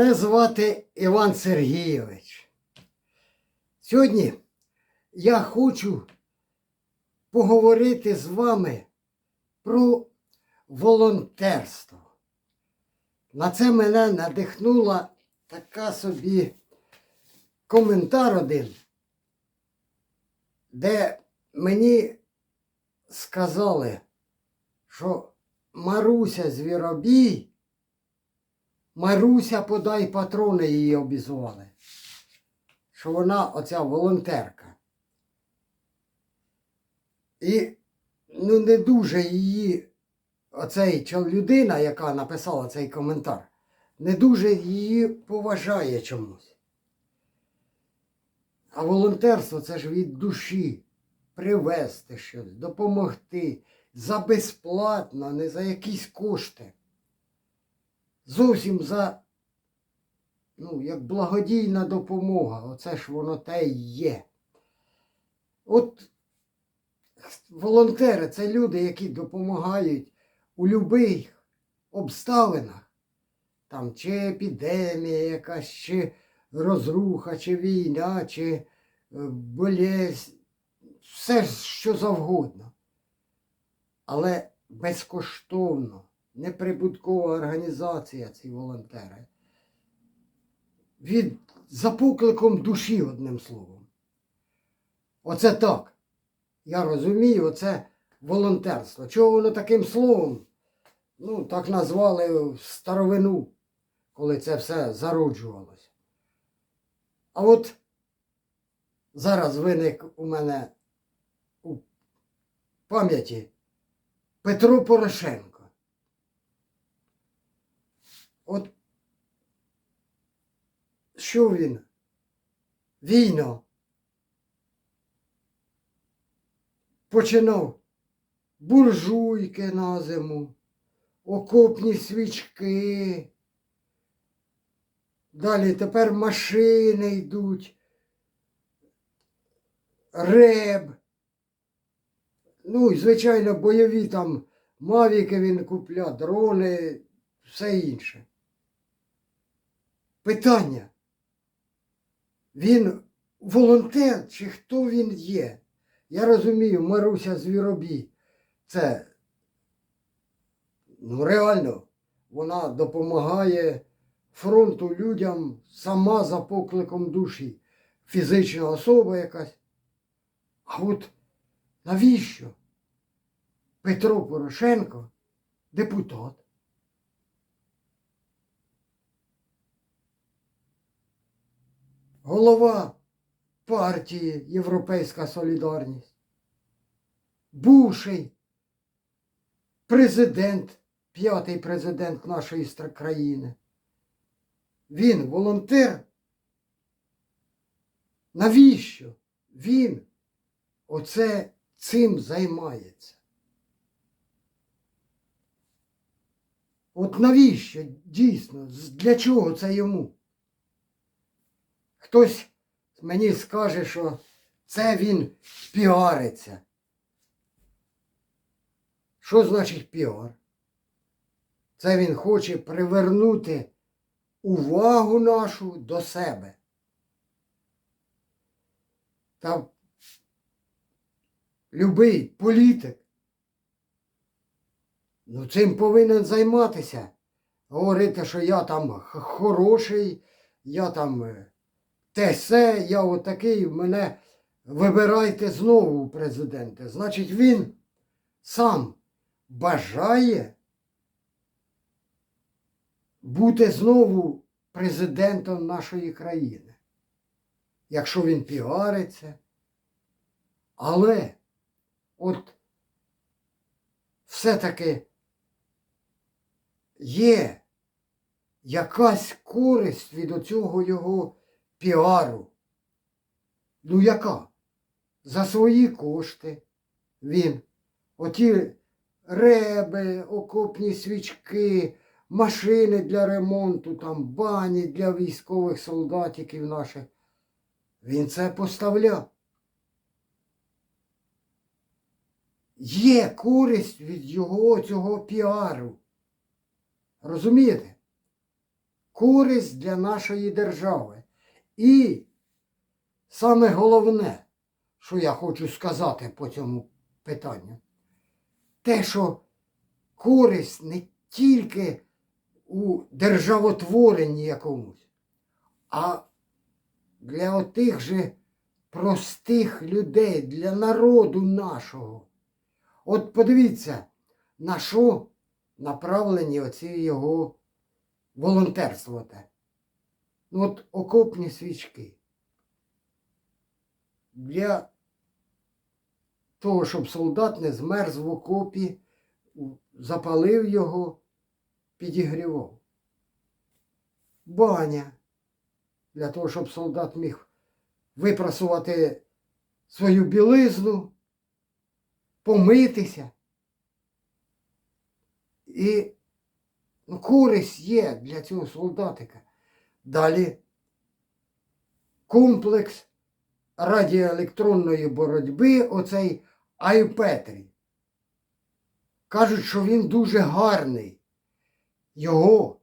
Мене звати Іван Сергійович. Сьогодні я хочу поговорити з вами про волонтерство. На це мене надихнула така собі коментар один, де мені сказали, що Маруся Звіробій Маруся, подай патрони її обізвали. Що вона оця волонтерка. І ну, не дуже її, оцей людина, яка написала цей коментар, не дуже її поважає чомусь. А волонтерство це ж від душі привезти щось, допомогти за безплатно, не за якісь кошти зовсім за, ну, як благодійна допомога. Оце ж воно те й є. От волонтери це люди, які допомагають у будь-яких обставинах. Там чи епідемія якась, чи розруха, чи війна, чи е, болезнь, все що завгодно. Але безкоштовно неприбуткова організація, ці волонтери. Від, за покликом душі, одним словом. Оце так. Я розумію, оце волонтерство. Чого воно таким словом? Ну, так назвали в старовину, коли це все зароджувалося. А от зараз виник у мене у пам'яті Петро Порошенко. От що він? Війну починав буржуйки на зиму, окопні свічки. Далі тепер машини йдуть, реб. Ну і, звичайно, бойові там мавіки він купля, дрони, все інше. Питання. Він волонтер чи хто він є? Я розумію, Маруся Звіробій. Це ну, реально вона допомагає фронту людям сама за покликом душі. Фізична особа якась. А от навіщо Петро Порошенко депутат? Голова партії Європейська Солідарність, бувший президент, п'ятий президент нашої країни. Він волонтер. Навіщо він оце цим займається? От навіщо дійсно? Для чого це йому? Хтось мені скаже, що це він піариться. Що значить піар? Це він хоче привернути увагу нашу до себе. Та любий політик ну, цим повинен займатися. Говорити, що я там хороший, я там е, те се, я отакий, мене вибирайте знову у президенти. Значить, він сам бажає бути знову президентом нашої країни. Якщо він піариться. Але от все-таки є якась користь від оцього його піару. Ну яка? За свої кошти він. Оті реби, окопні свічки, машини для ремонту, там бані для військових солдатиків наших. Він це поставляв. Є користь від його цього піару. Розумієте? користь для нашої держави. І саме головне, що я хочу сказати по цьому питанню, те, що користь не тільки у державотворенні якомусь, а для отих же простих людей, для народу нашого. От подивіться, на що направлені оці його волонтерство. те. От окопні свічки. Для того, щоб солдат не змерз в окопі, запалив його, підігрівав. Баня. Для того, щоб солдат міг випрасувати свою білизну, помитися. І ну, користь є для цього солдатика. Далі комплекс радіоелектронної боротьби, оцей Айпетрі. Кажуть, що він дуже гарний. Його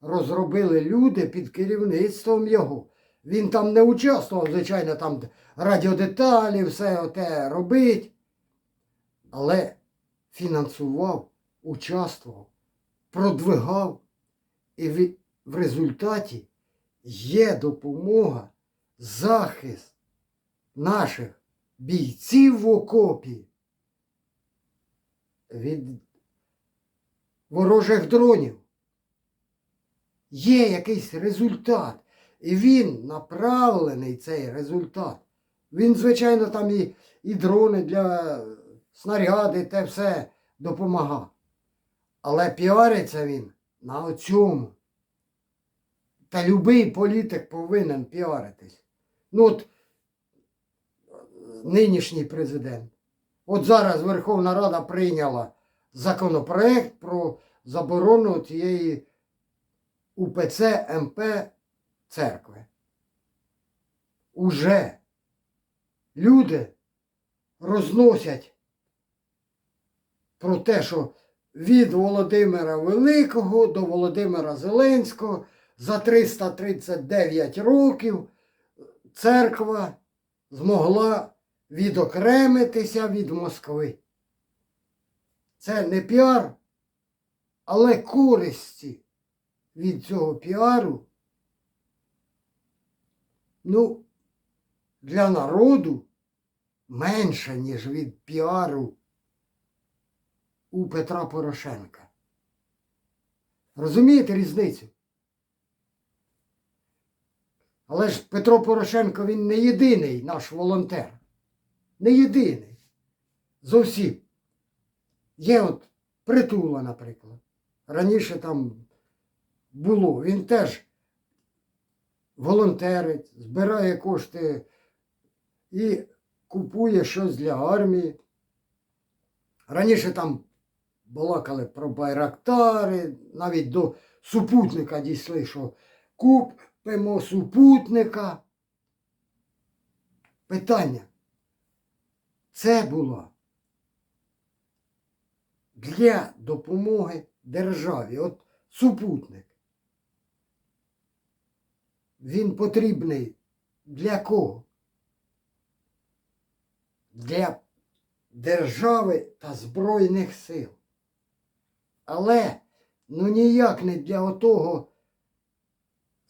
розробили люди під керівництвом його. Він там не участвував, звичайно, там радіодеталі, все оте робить. Але фінансував, участвував, продвигав. І в, в результаті є допомога, захист наших бійців в окопі від ворожих дронів. Є якийсь результат. І він направлений цей результат. Він, звичайно, там і, і дрони для снаряди, те все допомагав. Але піариться він на оцьому. Та любий політик повинен піаритись. Ну от нинішній президент. От зараз Верховна Рада прийняла законопроект про заборону цієї УПЦ МП церкви. Уже люди розносять про те, що від Володимира Великого до Володимира Зеленського за 339 років церква змогла відокремитися від Москви. Це не піар, але користі від цього піару, ну, для народу менше, ніж від піару у Петра Порошенка. Розумієте різницю? Але ж Петро Порошенко він не єдиний наш волонтер. Не єдиний. Зовсім. Є от притула, наприклад. Раніше там було. Він теж волонтерить, збирає кошти і купує щось для армії. Раніше там балакали про байрактари, навіть до супутника дійшли, що купимо супутника. Питання. Це було для допомоги державі. От супутник. Він потрібний для кого? Для держави та Збройних сил. Але ну ніяк не для отого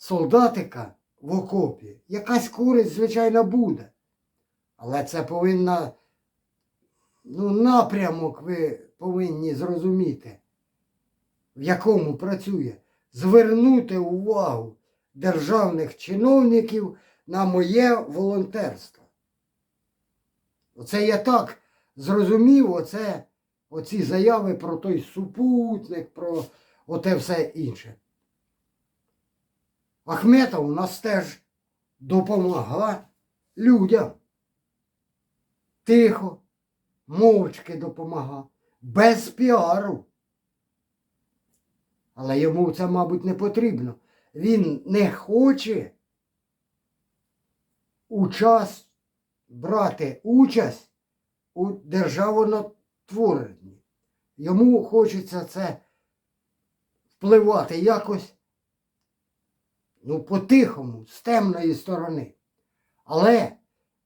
солдатика в окопі. Якась користь, звичайно, буде. Але це повинна, ну, напрямок ви повинні зрозуміти, в якому працює. Звернути увагу державних чиновників на моє волонтерство. Оце я так зрозумів, оце, оці заяви про той супутник, про оте все інше. Ахметов у нас теж допомагає людям. Тихо, мовчки допомагав, без піару. Але йому це, мабуть, не потрібно. Він не хоче учас, брати участь у державотворенні. Йому хочеться це впливати якось Ну, по-тихому, з темної сторони. Але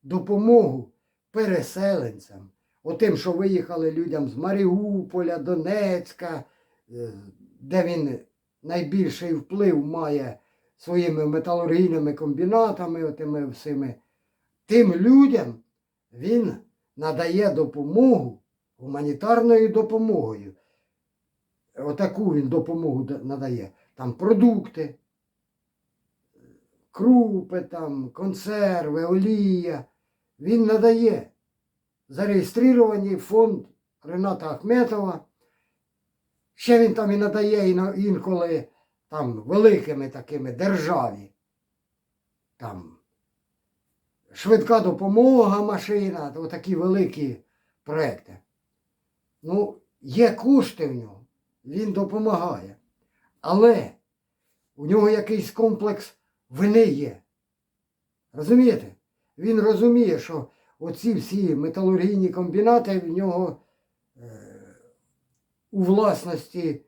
допомогу переселенцям, отим, що виїхали людям з Маріуполя, Донецька, е, де він найбільший вплив має своїми металургійними комбінатами, отими всіми, тим людям він надає допомогу гуманітарною допомогою. Отаку він допомогу надає. Там продукти, крупи, там, консерви, олія. Він надає. Зареєстрований фонд Рената Ахметова. Ще він там і надає інколи там великими такими державі. Там швидка допомога машина, то такі великі проекти. Ну, є кошти в нього, він допомагає. Але у нього якийсь комплекс вини є. Розумієте? Він розуміє, що оці всі металургійні комбінати в нього е, у власності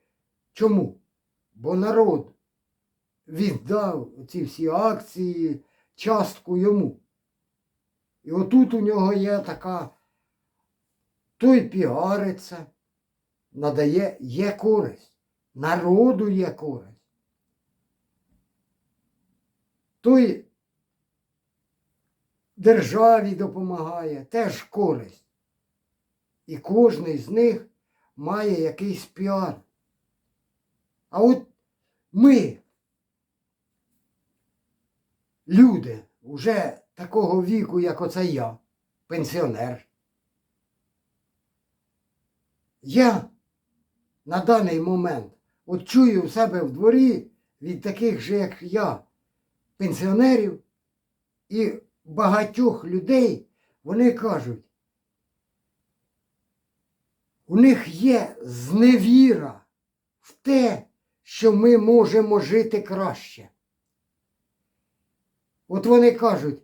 чому? Бо народ віддав ці всі акції, частку йому. І отут у нього є така, той піариться, надає, є користь. Народу є користь. Той державі допомагає, теж користь. І кожний з них має якийсь піар. А от ми, люди, вже такого віку, як оце я, пенсіонер. Я на даний момент от чую в себе в дворі від таких же, як я, пенсіонерів і багатьох людей, вони кажуть, у них є зневіра в те, що ми можемо жити краще. От вони кажуть,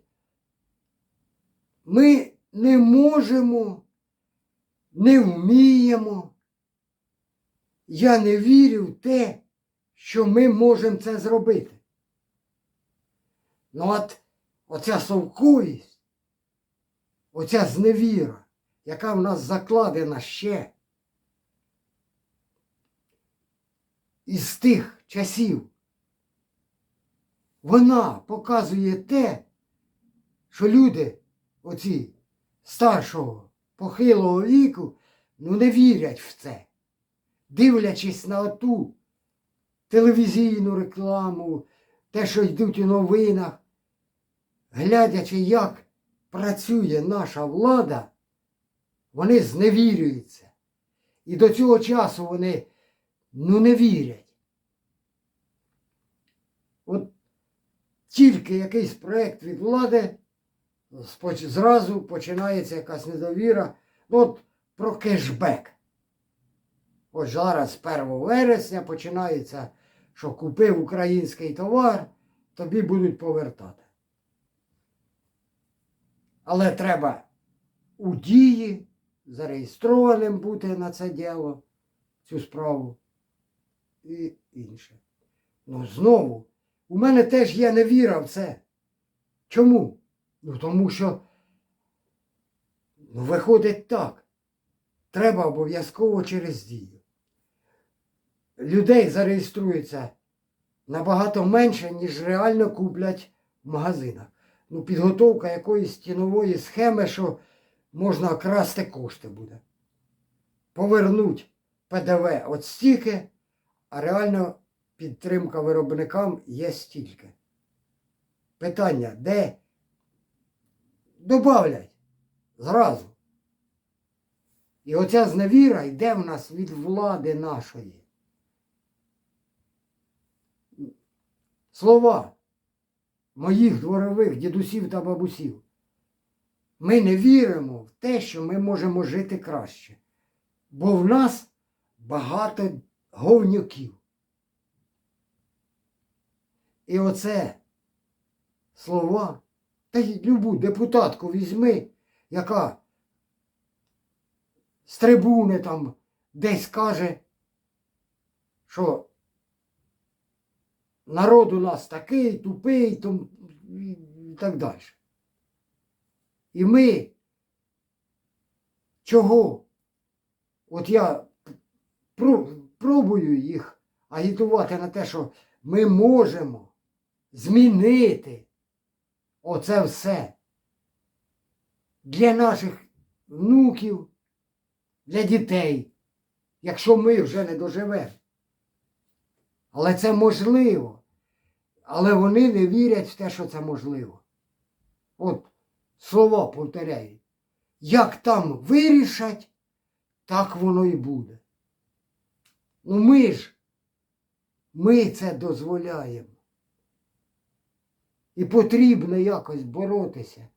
ми не можемо, не вміємо. Я не вірю в те, що ми можемо це зробити. Ну от оця совковість, оця зневіра, яка в нас закладена ще із тих часів, вона показує те, що люди оці старшого похилого віку ну не вірять в це, дивлячись на оту телевізійну рекламу, те, що йдуть у новинах, глядячи, як працює наша влада, вони зневірюються. І до цього часу вони ну не вірять. От тільки якийсь проєкт від влади, зразу починається якась недовіра. Ну, от про кешбек. Ось зараз з 1 вересня починається, що купив український товар, тобі будуть повертати. Але треба у дії зареєстрованим бути на це діло, цю справу і інше. Ну, знову, у мене теж є невіра в це. Чому? Ну, тому що ну, виходить так. Треба обов'язково через дію. Людей зареєструється набагато менше, ніж реально куплять в магазинах. Ну, підготовка якоїсь стінової схеми, що можна красти кошти буде. Повернуть ПДВ от стільки, а реально підтримка виробникам є стільки. Питання, де добавлять зразу. І оця зневіра йде в нас від влади нашої. Слова моїх дворових дідусів та бабусів. Ми не віримо в те, що ми можемо жити краще. Бо в нас багато говнюків. І оце слова, та й любу депутатку візьми, яка з трибуни там десь каже, що народ у нас такий, тупий том, і так далі. І ми чого? От я пробую їх агітувати на те, що ми можемо змінити оце все для наших внуків, для дітей, якщо ми вже не доживемо. Але це можливо. Але вони не вірять в те, що це можливо. От слова повторяють. Як там вирішать, так воно і буде. Ну ми ж, ми це дозволяємо. І потрібно якось боротися,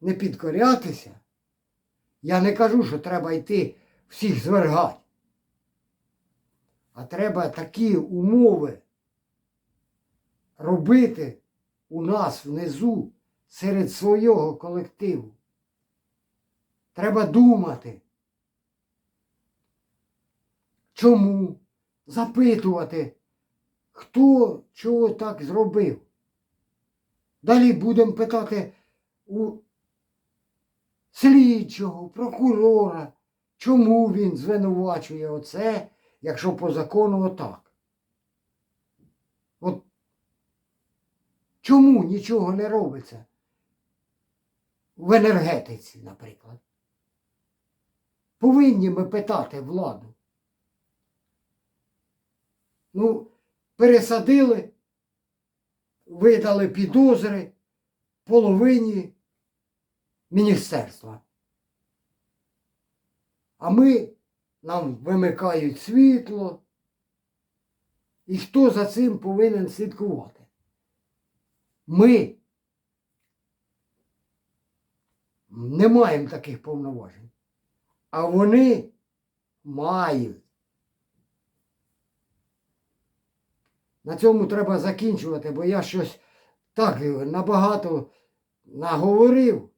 не підкорятися. Я не кажу, що треба йти всіх звергати. А треба такі умови робити у нас внизу серед свого колективу. Треба думати. Чому? Запитувати, хто чого так зробив. Далі будемо питати у слідчого, прокурора, чому він звинувачує оце, якщо по закону отак. От чому нічого не робиться в енергетиці, наприклад? Повинні ми питати владу. Ну, пересадили, видали підозри половині міністерства. А ми нам вимикають світло. І хто за цим повинен слідкувати? Ми не маємо таких повноважень. А вони мають. На цьому треба закінчувати, бо я щось так набагато наговорив,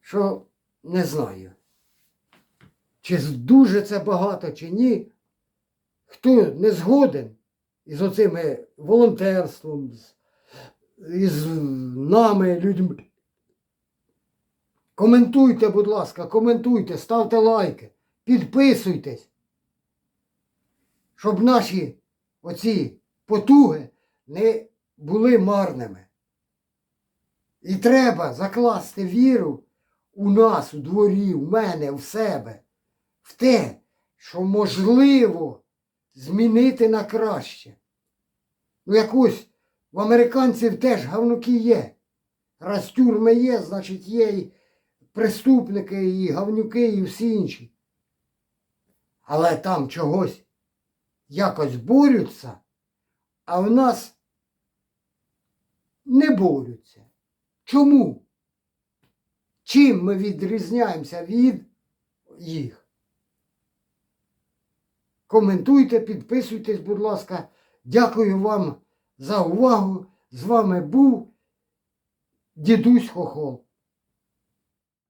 що не знаю. Чи дуже це багато, чи ні. Хто не згоден із оцими волонтерством, із нами, людьми. Коментуйте, будь ласка, коментуйте, ставте лайки, підписуйтесь, щоб наші оці потуги не були марними. І треба закласти віру у нас, у дворі, у мене, в себе, в те, що можливо змінити на краще. Ну, якось в американців теж гавнуки є. Раз тюрми є, значить є і преступники, і гавнюки, і всі інші. Але там чогось якось борються, а в нас не борються. Чому? Чим ми відрізняємося від їх? Коментуйте, підписуйтесь, будь ласка. Дякую вам за увагу. З вами був дідусь Хохол.